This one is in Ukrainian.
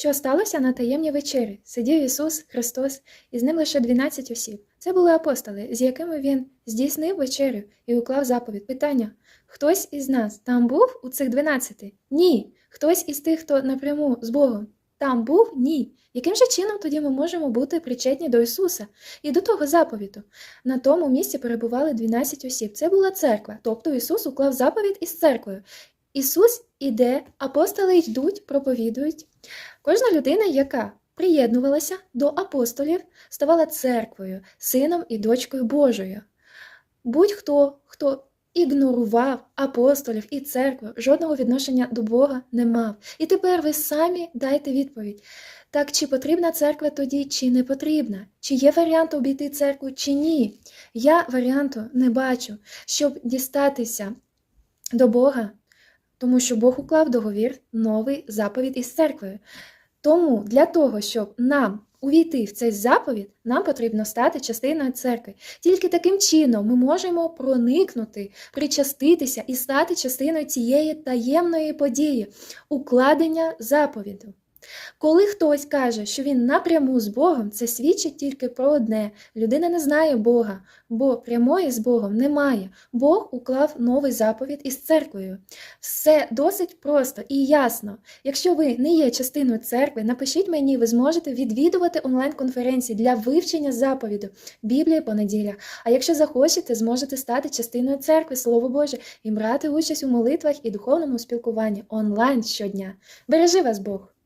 Що сталося на таємній вечері? Сидів Ісус Христос, і з ним лише 12 осіб. Це були апостоли, з якими він здійснив вечерю і уклав заповідь. Питання: хтось із нас там був у цих 12? Ні. Хтось із тих, хто напряму з Богом, там був? Ні. Яким же чином тоді ми можемо бути причетні до Ісуса і до того заповіту? На тому місці перебували 12 осіб. Це була церква, тобто Ісус уклав заповідь із церквою. Ісус іде, апостоли йдуть, проповідують. Кожна людина, яка приєднувалася до апостолів, ставала церквою, сином і дочкою Божою. Будь-хто, хто ігнорував апостолів і церкву, жодного відношення до Бога не мав. І тепер ви самі дайте відповідь. Так, чи потрібна церква тоді, чи не потрібна? Чи є варіант обійти церкву, чи ні? Я варіанту не бачу, щоб дістатися до Бога, тому що Бог уклав договір новий заповідь із церквою. Тому для того, щоб нам увійти в цей заповідь, нам потрібно стати частиною церкви. Тільки таким чином ми можемо проникнути, причаститися і стати частиною цієї таємної події, укладення заповіду. Коли хтось каже, що він напряму з Богом, це свідчить тільки про одне: людина не знає Бога, бо прямої з Богом немає. Бог уклав новий заповідь із церквою. Все досить просто і ясно. Якщо ви не є частиною церкви, напишіть мені, ви зможете відвідувати онлайн-конференції для вивчення заповіду Біблії по неділях. А якщо захочете, зможете стати частиною церкви, Слово Боже, і брати участь у молитвах і духовному спілкуванні онлайн щодня. Бережи вас Бог!